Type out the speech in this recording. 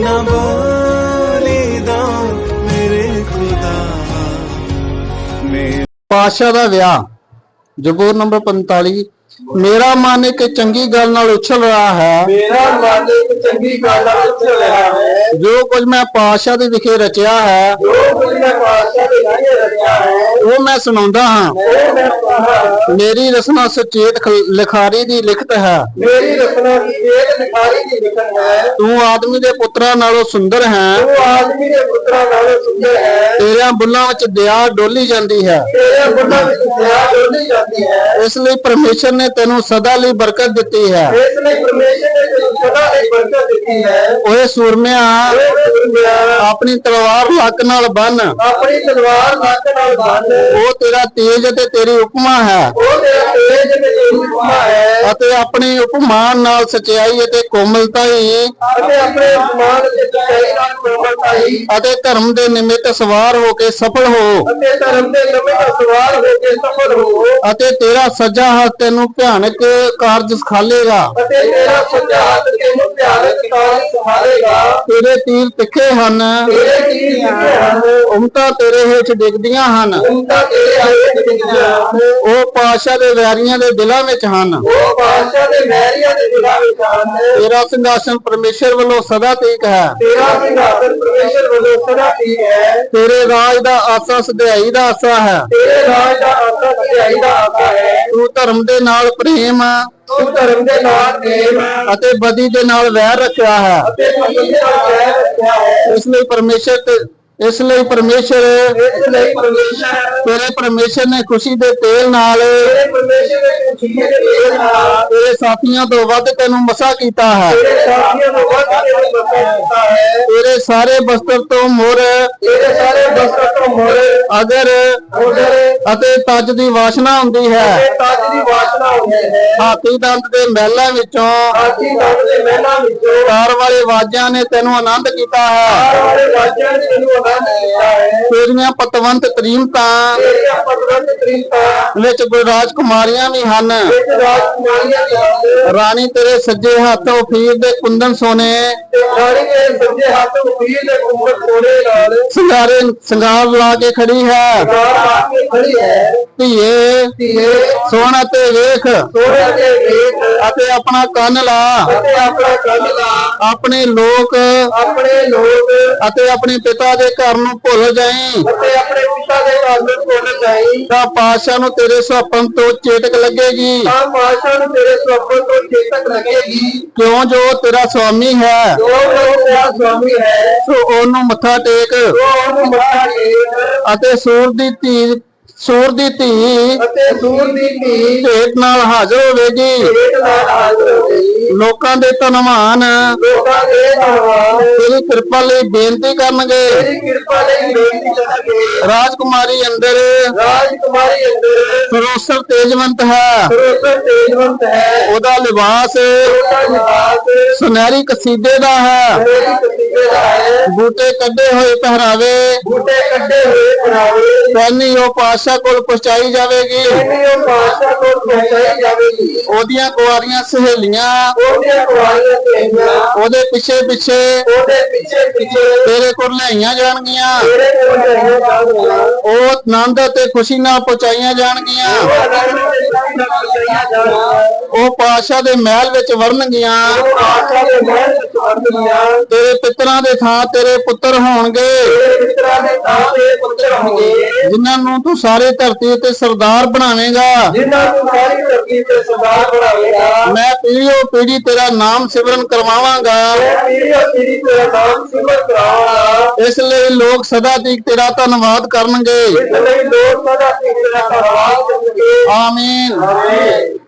ਨਾ ਬੋਲੀ ਦਾ ਮੇਰੇ ਖੁਦਾ। ਮੇਰੇ ਪਾਸ਼ਾ ਦਾ ਵਿਆਹ ਜਬੂਰ ਨੰਬਰ 45 ਮੇਰਾ ਮਨ ਇੱਕ ਚੰਗੀ ਗੱਲ ਨਾਲ ਉਛਲ ਰਿਹਾ ਹੈ। ਮੇਰਾ ਮਨ ਇੱਕ ਚੰਗੀ ਗੱਲ ਨਾਲ ਚੱਲ ਰਿਹਾ ਹੈ। ਜੋ ਕੁਝ ਮੈਂ ਪਾਸ਼ਾ ਦੇ ਵਿਖੇ ਰਚਿਆ ਹੈ ਜੋ ਕੁਝ ਮੈਂ ਪਾਤਸ਼ਾਹ ਦੇ ਲਾਗੇ ਰੱਖਿਆ ਹੈ ਉਹ ਮੈਂ ਸੁਣਾਉਂਦਾ ਹਾਂ। ਮੇਰੀ ਰਸਨਾ ਸੁਚੇਤ ਲਿਖਾਰੀ ਦੀ ਲਿਖਤ ਹੈ। ਮੇਰੀ ਦੀ ਹੈ। ਤੂੰ ਆਦਮੀ ਦੇ ਪੁੱਤਰਾਂ ਨਾਲੋਂ ਸੁੰਦਰ ਹੈ। ਉਹ ਆਦਮੀ ਦੇ ਪੁੱਤਰਾਂ ਨਾਲੋਂ ਸੁੰਦਰ ਹੈ। ਤੇਰਿਆਂ ਬੁੱਲਾਂ ਵਿੱਚ ਦਇਆ ਡੋਲੀ ਜਾਂਦੀ ਹੈ। ਤੇਰੇ ਬੁੱਢਾ ਵਿੱਚ ਦਇਆ ਡੋਲੀ ਜਾਂਦੀ ਹੈ। ਇਸ ਲਈ ਪਰਮੇਸ਼ਰ ਨੇ ਤੈਨੂੰ ਸਦਾ ਲਈ ਬਰਕਤ ਦਿੱਤੀ ਹੈ। ਇਸ ਲਈ ਪਰਮੇਸ਼ਰ ਨੇ ਤੈਨੂੰ ਸਦਾ ਲਈ ਬਰਕਤ ਦਿੱਤੀ ਹੈ। ਓਏ ਸੁਰਮਿਆ ਆਪਣੀ ਤਲਵਾਰ ਲੱਕ ਨਾਲ ਬੰਨ। ਆਪਣੀ ਤਲਵਾਰ ਲੱਕ ਨਾਲ ਬੰਨ। ਉਹ ਤੇਰਾ ਤੇਜ ਅਤੇ ਤੇਰੀ ਉਪਮਾ ਹੈ। ਉਹ ਤੇਰਾ ਤੇਜ ਤੇ ਤੇਰੀ ਉਪਮਾ ਹੈ। ਅਤੇ ਆਪਣੀ ਉਪਮਾਨ ਨਾਲ ਸਚਾਈ ਅਤੇ ਕੋਮਲਤਾ ਹੀ ਅਤੇ ਆਪਣੇ ਸਮਾਨ ਤੇ ਸਚਾਈ ਨਾਲ ਕੋਮਲਤਾਈ। ਅਤੇ ਧਰਮ ਦੇ ਨਿਮਿਤ ਸਵਾਰ ਹੋ ਕੇ ਸਫਲ ਹੋ। ਅਤੇ ਧਰਮ ਦੇ ਦਾ ਸਵਾਰ ਹੋ ਕੇ ਸਫਲ ਹੋ। ਅਤੇ ਤੇਰਾ ਸੱਜਾ ਹੱਥ ਤੈਨੂੰ ਭਿਆਨਕ ਕਾਰਜ ਸਿਖਾਲੇਗਾ। ਅਤੇ ਤੇਰਾ ਸੱਜਾ ਹੱਥ ਤੈਨੂੰ ਭਿਆਨਕ ਕਾਰਜ ਸੰਭਾਲੇਗਾ ਤੇਰੇ ਤੀਰ ਤਿੱਖੇ ਹਨ। ਤੇਰੇ ਕੀ ਲਿਖੇ ਹਨ। ਉਮਤਾ ਤੇਰੇ ਹੇਠ ਡਿੱਗਦੀਆਂ ਹਨ। ਉਨ੍ਹਾਂ ਤੇਰੇ ਆਏ ਦਿੱਤੀਆਂ ਉਹ ਪਾਸ਼ਾ ਦੇ ਵੈਰੀਆਂ ਦੇ ਦਿਲਾਂ ਵਿੱਚ ਹਨ। ਉਹ ਬਾਦਸ਼ਾਹ ਦੇ ਮਹਿਰੀਆਂ ਦੇ ਦਿਲਾਂ ਵਿੱਚ ਹਨ। ਤੇਰਾ ਸਿੰਘਾਸਨ ਪਰਮੇਸ਼ਰ ਵੱਲੋਂ ਸਦਾ ਤੀਕ ਹੈ। ਤੇਰਾ ਸਿੰਘਾਸਨ ਪਰਮੇਸ਼ਰ ਵੱਲੋਂ ਸਦਾ ਠੀਕ ਹੈ। ਤੇਰੇ ਰਾਜ ਦਾ ਆਸਾ ਸਦਿਆਈ ਦਾ ਆਸਾ ਹੈ। ਤੇਰੇ ਰਾਜ ਦਾ ਆਸਾ ਸਚਾਈ ਦਾ ਆਸਾ ਹੈ। ਤੂੰ ਧਰਮ ਦੇ ਨਾਲ ਪ੍ਰੇਮ ਤੂੰ ਧਰਮ ਦੇ ਨਾਲ ਪ੍ਰੇਮ ਅਤੇ ਬਦੀ ਦੇ ਨਾਲ ਵੈਰ ਰੱਖਿਆ ਹੈ। ਅਤੇ ਮੰਨ ਦੇ ਨਾਲ ਵੈਰ ਰੱਖਿਆ ਹੈ। ਇਸ ਲਈ ਪਰਮੇਸ਼ਰ ਤੇ ਇਸ ਲਈ ਪਰਮੇਸ਼ਰ ਇਸ ਲਈ ਪਰਮੇਸ਼ਰ ਤੇਰੇ ਪਰਮੇਸ਼ਰ ਨੇ ਖੁਸ਼ੀ ਦੇ ਤੇਲ ਨਾਲ ਤੇਰੇ ਪਰਮੇਸ਼ਰ ਦੇ ਖੁਸ਼ੀ ਦੇ ਤੇਲ ਨਾਲ ਤੇਰੇ ਸਾਥੀਆਂ ਤੋਂ ਵੱਧ ਤੈਨੂੰ ਮਸਾ ਕੀਤਾ ਹੈ। ਤੇਰੇ ਸਾਥੀਆਂ ਨੂੰ ਵੱਧ ਤੇਰੇ ਸਾਰੇ ਬਸਤਰ ਤੋਂ ਮੁਰ ਤੇਰੇ ਸਾਰੇ ਬਸਤਰ ਤੋਂ ਮੋਰ ਅਗਰ ਅਤੇ ਤਜ ਦੀ ਵਾਸ਼ਨਾ ਹੁੰਦੀ ਹੈ। ਤੇ ਤਾਜ ਦੀ ਵਾਸ਼ਨਾ ਹੁੰਦੀ ਹੈ। ਹਾਥੀ ਦੰਦ ਦੇ ਮਹਿਲਾਂ ਵਿੱਚੋਂ ਆਜੀ ਦੰਦ ਦੇ ਮਹਿਲਾਂ ਵਿੱਚੋਂ ਤਾਰ ਵਾਲੇ ਵਾਜਾਂ ਨੇ ਤੈਨੂੰ ਆਨੰਦ ਕੀਤਾ ਹੈ। ਆਰ ਵਾਲੇ ਰਾਜਾਂ ਨੇ ਤੈਨੂੰ ਆਨੰਦ ਦਿੱਤਾ ਹੈ। ਤੇਰੀਆਂ ਪਤਵੰਤ ਤਰੀਮਤਾਂ ਤੇਰੀਆਂ ਪਤਵੰਤ ਵਿੱਚ ਕੋਈ ਰਾਜਕੁਮਾਰੀਆਂ ਵੀ ਹਨ। ਵਿੱਚ ਰਾਜਕੁਮਾਰੀਆਂ ਦੀ ਹੱਥ ਰਾਣੀ ਤੇਰੇ ਸੱਜੇ ਹੱਥ ਉਫੀਰ ਦੇ ਕੁੰਦਨ ਸੋਨੇ ਤੇ ਰਾਣੀ ਦੇ ਸੱਜੇ ਹੱਥ ਉਪੀਰ ਦੇ ਕੁੰਭਰ ਕੋੜੇ ਨਾਲ ਸਿੰਗਾਰੇ ਸਿੰਗਾਰ ਲਾ ਕੇ ਖੜੀ ਹੈ। ਲਾ ਕੇ ਖੜੀ ਹੈ। ਧੀਏ ਧੀਏ ਸੋਹਣਾ ਤੇ ਵੇਖ। ਸੋਹਣੇ ਦੇ ਵੇਖ। ਅਤੇ ਆਪਣਾ ਕੰਨ ਲਾ। ਅਤੇ ਆਪਣਾ ਕੰਨ ਲਾ। ਆਪਣੇ ਲੋਕ ਆਪਣੇ ਲੋਕ ਅਤੇ ਆਪਣੇ ਪਿਤਾ ਦੇ ਘਰ ਨੂੰ ਭੁੱਲ ਜਾਈਂ। ਅਤੇ ਆਪਣੇ ਪਿਤਾ ਦੇ ਘਰ ਨੂੰ ਭੁੱਲ ਜਾਈ ਤਾਂ ਪਾਸ਼ਾ ਨੂੰ ਤੇਰੇ ਸੁਪਨ ਤੋਂ ਚੇਤਕ ਲੱਗੇਗੀ। ਤਾਂ ਮਾਸ਼ਾ ਨੂੰ ਤੇਰੇ ਸੁਪਨ ਤੋਂ ਚੇਤਕ ਲੱਗੇਗੀ। ਕਿਉਂ ਜੋ ਤੇਰਾ ਸੁਆਮੀ ਹੈ? ਜੋ ਲੋਕ ਤੇਰਾ ਸਵਾਮੀ ਹੈ। ਸੋ ਉਹਨੂੰ ਮੱਥਾ ਟੇਕ। ਉਹ ਉਹਨੂੰ ਮੱਥਾ ਟੇਕ। ਅਤੇ ਸੂਰ ਦੀ ਧੀ ਸੂਰ ਦੀ ਧੀ ਅਤੇ ਸੂਰ ਦੀ ਧੀ ਭੇਟ ਨਾਲ ਹਾਜ਼ਰ ਹੋਵੇਗੀ। ਭੇਟ ਨਾਲ ਹਾਜ਼ਰ ਹੋਈ ਲੋਕਾਂ ਦੇ ਧਨਵਾਨ। ਲੋਕਾਂ ਦੇ ਧੰਨਵਾਦ ਤੇਰੀ ਕਿਰਪਾ ਲਈ ਬੇਨਤੀ ਕਰਨਗੇ। ਤੇਰੀ ਕਿਰਪਾ ਲਈ ਬੇਨਤੀ ਕਰਾਂਗੇ ਰਾਜਕੁਮਾਰੀ ਅੰਦਰ। ਰਾਜਕੁਮਾਰੀ ਅੰਦਰ। ਸਰੋਸਰ ਤੇਜਵੰਤ ਹੈ। ਸਰੋਸਰ ਤੇਜਵੰਤ ਹੈ। ਉਹਦਾ ਲਿਬਾਸ ਉਹਦਾ ਨਿਵਾਸ ਸੁਨਹਿਰੀ ਕਸੀਦੇ ਦਾ ਹੈ। ਤੇਰੀ ਕਸੀਦੇ ਦਾ ਹੈ। ਬੂਟੇ ਕੱਢੇ ਹੋਏ ਪਹਿਰਾਵੇ। ਬੂਟੇ ਕੱਢੇ ਹੋਏ ਬਣਾਵੇ ਪਹਿਨੀ ਉਹ ਪਾਸ਼ਾ ਕੋਲ ਪਹੁੰਚਾਈ ਜਾਵੇਗੀ। ਇਹਨੀ ਉਹ ਪਾਸ਼ਾ ਕੋਲ ਪਹੁੰਚਾਈ ਜਾਵੇਗੀ। ਉਹਦੀਆਂ ਕੁਆਰੀਆਂ ਸਹੇਲੀਆਂ ਉਹਦੀਆਂ ਕੁਆਰੀਆਂ ਤੇਰੀਆਂ ਉਹਦੇ ਪਿੱਛੇ ਪਿੱਛੇ ਉਹਦੇ ਪਿੱਛੇ ਪਿੱਛੇ ਤੇਰੇ ਕੋਲ ਲਿਆਈਆਂ ਜਾਣਗੀਆਂ। ਤੇਰੇ ਕੋਲ ਜਾਈਆਂ ਜਾਣਗੀਆਂ। ਉਹ ਆਨੰਦ ਅਤੇ ਖੁਸ਼ੀ ਨਾਲ ਪਹੁੰਚਾਈਆਂ ਜਾਣਗੀਆਂ। ਉਹ ਪਾਸ਼ਾ ਦੇ ਮਹਿਲ ਵਿੱਚ ਵਰਨਗੀਆਂ ਉਹ ਆਸ਼ਾ ਦੇ ਮਹਿਲ ਵਿੱਚ ਵਰਤਦੀਆਂ ਤੇਰੇ ਪਿਤਰਾਂ ਦੇ ਥਾਂ ਤੇਰੇ ਪੁੱਤਰ ਹੋਣਗੇ। ਤੇਰੇ ਪਿਤਰਾਂ ਦੇ ਥਾਂ ਤੇ ਪੁੱਤਰ ਹੋਣਗੇ ਜਿਨ੍ਹਾਂ ਨੂੰ ਤੂੰ ਸਾਰੇ ਧਰਤੀ ਤੇ ਸਰਦਾਰ ਬਣਾਵੇਂਗਾ। ਜਿਨ੍ਹਾਂ ਨੂੰ ਸਾਰੀ ਧਰਤੀ ਤੇ ਸਰਦਾਰ ਬਣਾਵੇਗਾ ਮੈਂ ਪੀੜ੍ਹੀਓ ਪੀੜ੍ਹੀ ਤੇਰਾ ਨਾਮ ਸਿਮਰਨ ਕਰਵਾਵਾਂਗਾ। ਮੈਂ ਪੀੜੀ ਪੀੜੀ ਤੇਰਾ ਨਾਮ ਸਿਮਰ ਕਰਾਵਾਂਗਾ ਇਸ ਲਈ ਲੋਕ ਸਦਾ ਤੀਕ ਤੇਰਾ ਧੰਨਵਾਦ ਕਰਨਗੇ। ਇਸ ਲਈ ਲੋਕ ਸਦਾ ਤੇਰਾ ਧੰਨਵਾਦ ਕਰਨਗੇ। ਆਮੀਨ। ਆਮੀਨ